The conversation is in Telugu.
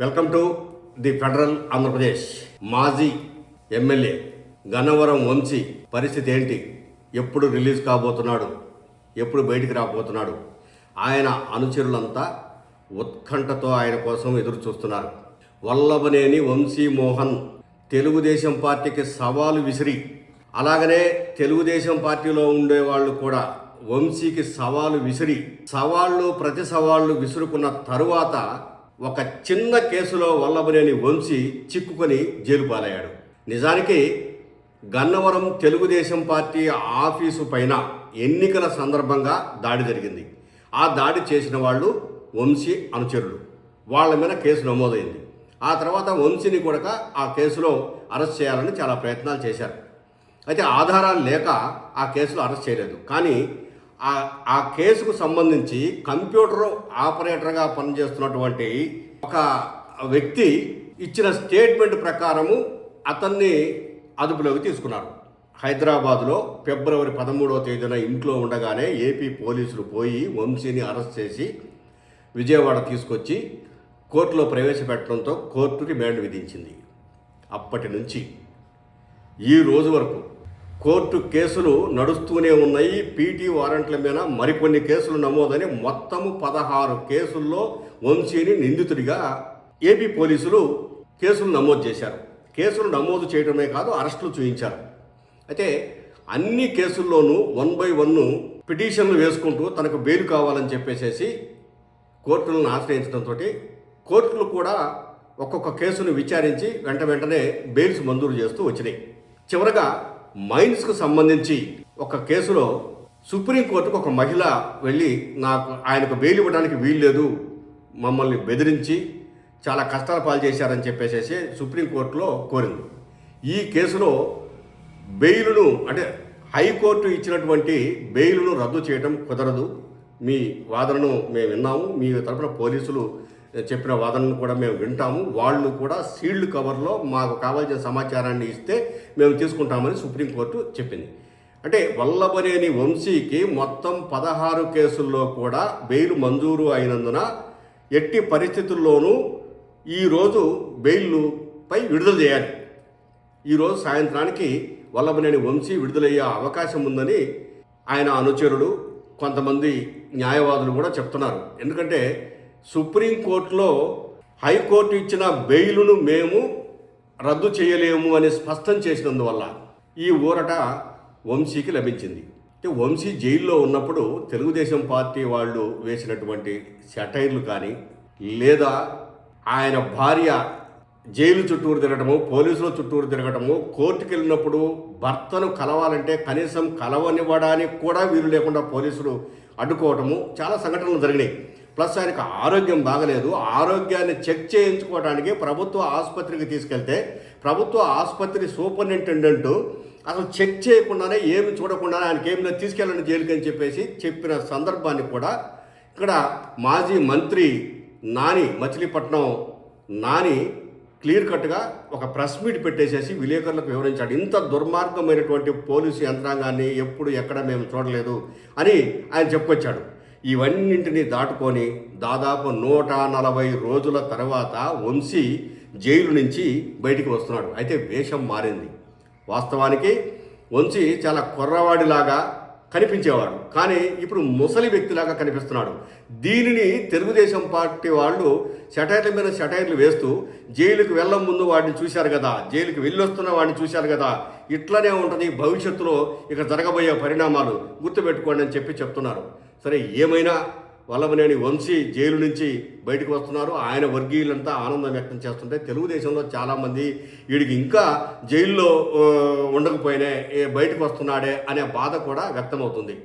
Welcome to the federal Andhra Pradesh మాజీ ఎమ్మెల్యే గన్నవరం వంశీ పరిస్థితి ఏంటి? ఎప్పుడు రిలీజ్ కాబోతున్నాడు? ఎప్పుడు బయటికి రాబోతున్నాడు? ఆయన అనుచరులంతా ఉత్కంఠతో ఆయన కోసం ఎదురు చూస్తున్నారు. వల్లభనేని వంశీ మోహన్ తెలుగుదేశం పార్టీకి సవాలు విసిరి అలాగనే తెలుగుదేశం పార్టీలో ఉండేవాళ్ళు కూడా వంశీకి సవాలు విసిరి సవాళ్ళు ప్రతి సవాళ్ళు విసురుకున్న తరువాత ఒక చిన్న కేసులో వల్లభనేని వంశీ చిక్కుకొని జైలు పాలయ్యాడు. నిజానికి గన్నవరం తెలుగుదేశం పార్టీ ఆఫీసు పైన ఎన్నికల సందర్భంగా దాడి జరిగింది. ఆ దాడి చేసిన వాళ్ళు వంశీ అనుచరులు. వాళ్ళ మీద కేసు నమోదైంది. ఆ తర్వాత వంశీని కూడా ఆ కేసులో అరెస్ట్ చేయాలని చాలా ప్రయత్నాలు చేశారు. అయితే ఆధారాలు లేక ఆ కేసులో అరెస్ట్ చేయలేదు. కానీ ఆ ఆ కేసుకు సంబంధించి కంప్యూటర్ ఆపరేటర్గా పనిచేస్తున్నటువంటి ఒక వ్యక్తి ఇచ్చిన స్టేట్మెంట్ ప్రకారము అతన్ని అదుపులోకి తీసుకున్నారు. హైదరాబాద్లో ఫిబ్రవరి పదమూడవ తేదీన ఇంట్లో ఉండగానే ఏపీ పోలీసులు పోయి వంశీని అరెస్ట్ చేసి విజయవాడ తీసుకొచ్చి కోర్టులో ప్రవేశపెట్టడంతో కోర్టు రిమాండ్ విధించింది. అప్పటి నుంచి ఈ రోజు వరకు కోర్టు కేసులు నడుస్తూనే ఉన్నాయి. పీటీ వారెంట్ల మీద మరికొన్ని కేసులు నమోదని మొత్తము పదహారు కేసుల్లో వంశీని నిందితుడిగా ఏపీ పోలీసులు కేసులు నమోదు చేశారు. కేసులు నమోదు చేయడమే కాదు అరెస్టులు చూయించారు. అయితే అన్ని కేసుల్లోనూ వన్ బై వన్ పిటిషన్లు వేసుకుంటూ తనకు బెయిల్ కావాలని చెప్పేసేసి కోర్టులను ఆశ్రయించడంతో కోర్టులు కూడా ఒక్కొక్క కేసును విచారించి వెంట వెంటనే బెయిల్స్ మంజూరు చేస్తూ వచ్చినాయి. చివరగా మైన్స్కు సంబంధించి ఒక కేసులో సుప్రీంకోర్టుకు ఒక మహిళ వెళ్ళి నాకు ఆయనకు బెయిల్ ఇవ్వడానికి వీల్లేదు మమ్మల్ని బెదిరించి చాలా కష్టాల పాలు చేశారని చెప్పేసేసి సుప్రీంకోర్టులో కోరింది. ఈ కేసులో బెయిలును అంటే హైకోర్టు ఇచ్చినటువంటి బెయిలును రద్దు చేయడం కుదరదు. మీ వాదనను మేము విన్నాము. మీ తరపున పోలీసులు చెప్పిన వాదనను కూడా మేము వింటాము. వాళ్ళు కూడా సీల్డ్ కవర్లో మాకు కావాల్సిన సమాచారాన్ని ఇస్తే మేము తీసుకుంటామని సుప్రీంకోర్టు చెప్పింది. అంటే వల్లభనేని వంశీకి మొత్తం పదహారు కేసుల్లో కూడా బెయిల్ మంజూరు అయినందున ఎట్టి పరిస్థితుల్లోనూ ఈరోజు బెయిల్పై విడుదల చేయాలి. ఈరోజు సాయంత్రానికి వల్లభనేని వంశీ విడుదలయ్యే అవకాశం ఉందని ఆయన అనుచరులు కొంతమంది న్యాయవాదులు కూడా చెప్తున్నారు. ఎందుకంటే సుప్రీంకోర్టులో హైకోర్టు ఇచ్చిన బెయిలును మేము రద్దు చేయలేము అని స్పష్టం చేసినందువల్ల ఈ ఊరట వంశీకి లభించింది. అంటే వంశీ జైల్లో ఉన్నప్పుడు తెలుగుదేశం పార్టీ వాళ్ళు వేసినటువంటి సెటైర్లు కానీ లేదా ఆయన భార్య జైలు చుట్టూరు తిరగటము పోలీసుల చుట్టూరు తిరగటము కోర్టుకు వెళ్ళినప్పుడు భర్తను కలవాలంటే కనీసం కలవనివ్వడానికి కూడా వీలు లేకుండా పోలీసులు అడ్డుకోవటము చాలా సంఘటనలు జరిగినాయి. ప్లస్ ఆయనకు ఆరోగ్యం బాగలేదు. ఆరోగ్యాన్ని చెక్ చేయించుకోవడానికి ప్రభుత్వ ఆసుపత్రికి తీసుకెళ్తే ప్రభుత్వ ఆసుపత్రి సూపరింటెండెంట్ అసలు చెక్ చేయకుండానే ఏమి చూడకుండానే ఆయనకి ఏమైనా తీసుకెళ్ళండి జైలుకి అని చెప్పేసి చెప్పిన సందర్భాన్ని కూడా ఇక్కడ మాజీ మంత్రి నాని మచిలీపట్నం నాని క్లియర్ కట్గా ఒక ప్రెస్ మీట్ పెట్టేసేసి విలేకరులకు వివరించాడు. ఇంత దుర్మార్గమైనటువంటి పోలీసు యంత్రాంగాన్ని ఎప్పుడు ఎక్కడ మేము చూడలేదు అని ఆయన చెప్పుకొచ్చాడు. ఇవన్నింటినీ దాటుకొని దాదాపు నూట నలభై రోజుల తర్వాత వంశీ జైలు నుంచి బయటికి వస్తున్నాడు. అయితే వేషం మారింది. వాస్తవానికి వంశీ చాలా కుర్రవాడిలాగా కనిపించేవాడు. కానీ ఇప్పుడు ముసలి వ్యక్తిలాగా కనిపిస్తున్నాడు. దీనిని తెలుగుదేశం పార్టీ వాళ్ళు షటైర్ల మీద షటైర్లు వేస్తూ జైలుకు వెళ్ళం ముందు వాడిని చూశారు కదా జైలుకి వెళ్ళొస్తున్న వాడిని చూశారు కదా ఇట్లనే ఉంటుంది భవిష్యత్తులో ఇక జరగబోయే పరిణామాలు గుర్తుపెట్టుకోండి అని చెప్పి చెప్తున్నారు. సరే ఏమైనా వల్లభనేని వంశీ జైలు నుంచి బయటకు వస్తున్నారు. ఆయన వర్గీయులంతా ఆనందం వ్యక్తం చేస్తుంటే తెలుగుదేశంలో చాలామంది వీడికి ఇంకా జైల్లో ఉండకపోయినా బయటకు వస్తున్నాడే అనే బాధ కూడా వ్యక్తమవుతుంది.